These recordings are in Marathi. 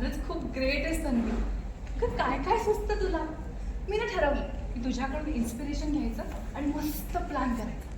खरंच खूप ग्रेट आहे अगं काय काय सुचतं तुला? मी ना ठरवलं की तुझ्याकडून इन्स्पिरेशन घ्यायचं आणि मस्त प्लॅन करायचा.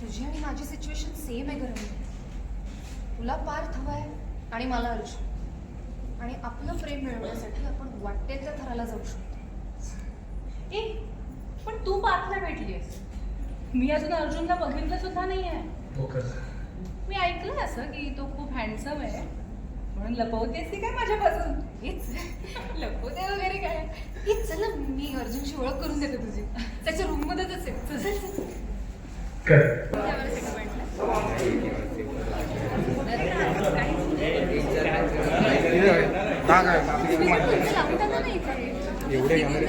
तुझी आणि माझी सिच्युएशन सेम आहे गरम तुला पार्थ हवाय आणि मला अर्जुन आणि आपलं प्रेम मिळवण्यासाठी आपण वाटेल त्या थराला जाऊ शकतो. ए पण तू पार्थला भेटलीस मी अजून अर्जुनला बघितलं सुद्धा नाही आहे मी ऐकलंय असं की तो खूप हँडसम आहे. म्हणून लपवतेस ती काय माझ्यापासून? हेच लपवते वगैरे काय? हेच चल मी अर्जुनची ओळख करून देते तुझी. त्याच्या रूम मध्येच आहे. इथे. एवढे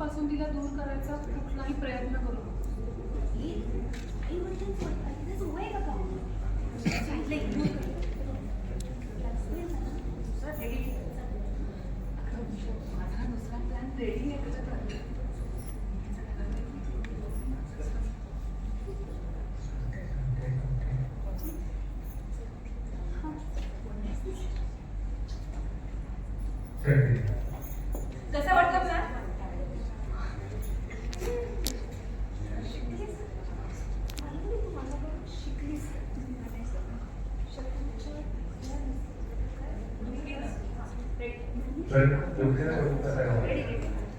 पासून तिला दूर करायचा कुठलाही प्रयत्न करू कसा वाटला प्लॅन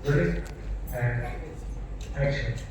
Ready? And action.